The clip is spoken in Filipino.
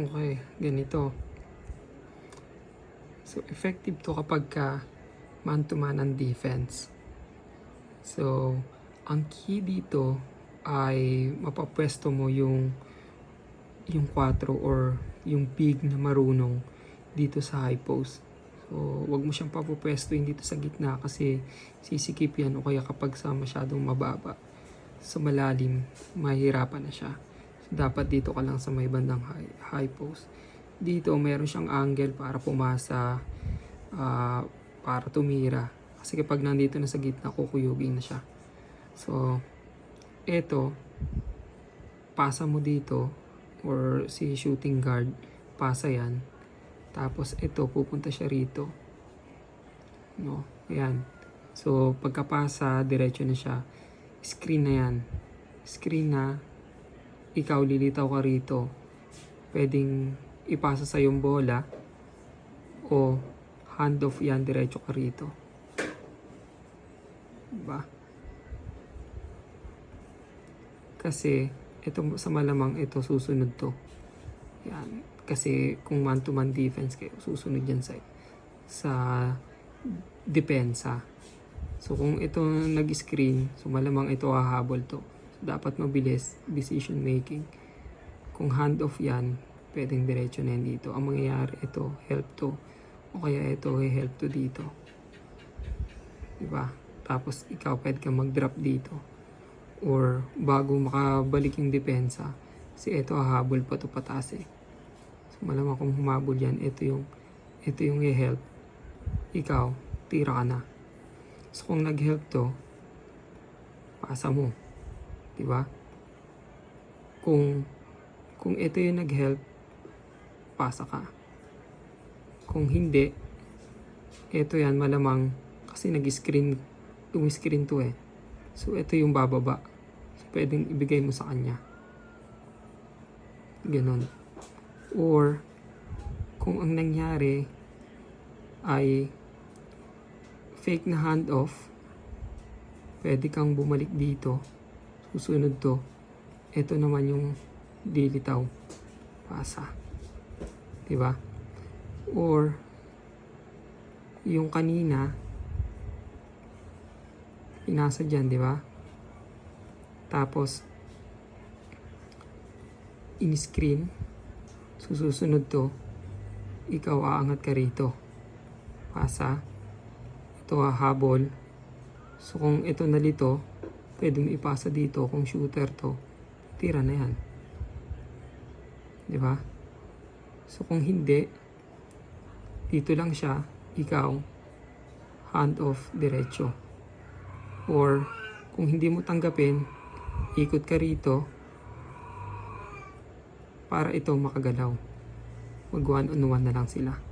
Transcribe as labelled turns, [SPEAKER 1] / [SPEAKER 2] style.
[SPEAKER 1] Okay, ganito. So, effective to kapag ka man-to-man ang defense. So, ang key dito ay mapapwesto mo yung yung 4 or yung big na marunong dito sa high post. So, wag mo siyang papupwestuhin dito sa gitna kasi sisikip yan o kaya kapag sa masyadong mababa sa malalim, mahirapan na siya. Dapat dito ka lang sa may bandang high, high post. Dito, meron siyang angle para pumasa, ah, para tumira. Kasi kapag nandito na sa gitna, kukuyugin na siya. So, eto, pasa mo dito, or si shooting guard, pasa yan. Tapos ito, pupunta siya rito. No, ayan. So, pagkapasa, diretso na siya. Screen na yan. Screen na, ikaw lilitaw ka rito. Pwedeng ipasa sa yung bola o handoff yan, diretso ka rito. Diba? Kasi, ito sa malamang ito susunod to. Yan. Kasi kung man-to-man defense kayo, susunod yan sa, sa depensa. So kung ito nag-screen, so malamang ito hahabol to. Dapat mabilis decision making. Kung handoff yan, pwedeng diretso na yan dito. Ang mangyayari ito, help to. O kaya ito, help to dito. Diba? Tapos ikaw pwede kang mag-drop dito. Or bago makabalik yung depensa, si ito hahabol pa to pataas eh. So malamang kung humabol yan, ito yung ito yung i-help. Ikaw, tira ka na. So kung nag-help to, pasa mo. 'Di ba? Kung kung ito yung nag-help, pasa ka. Kung hindi, ito yan malamang kasi nag-screen, umi-screen to eh. So ito yung bababa. So pwedeng ibigay mo sa kanya. Ganon. Or kung ang nangyari ay fake na handoff, pwede kang bumalik dito. Susunod to. Ito naman yung dilitaw. Pasa. Diba? Or, yung kanina, pinasa dyan, di ba? Tapos, in-screen, susunod to, ikaw aangat ka rito. Pasa. Ito hahabol. So, kung ito nalito, pwede mo ipasa dito. Kung shooter to, tira na yan. Di ba? So, kung hindi, dito lang siya, ikaw, hand off diretso. Or, kung hindi mo tanggapin, ikot ka rito para ito makagalaw. Mag one on one na lang sila.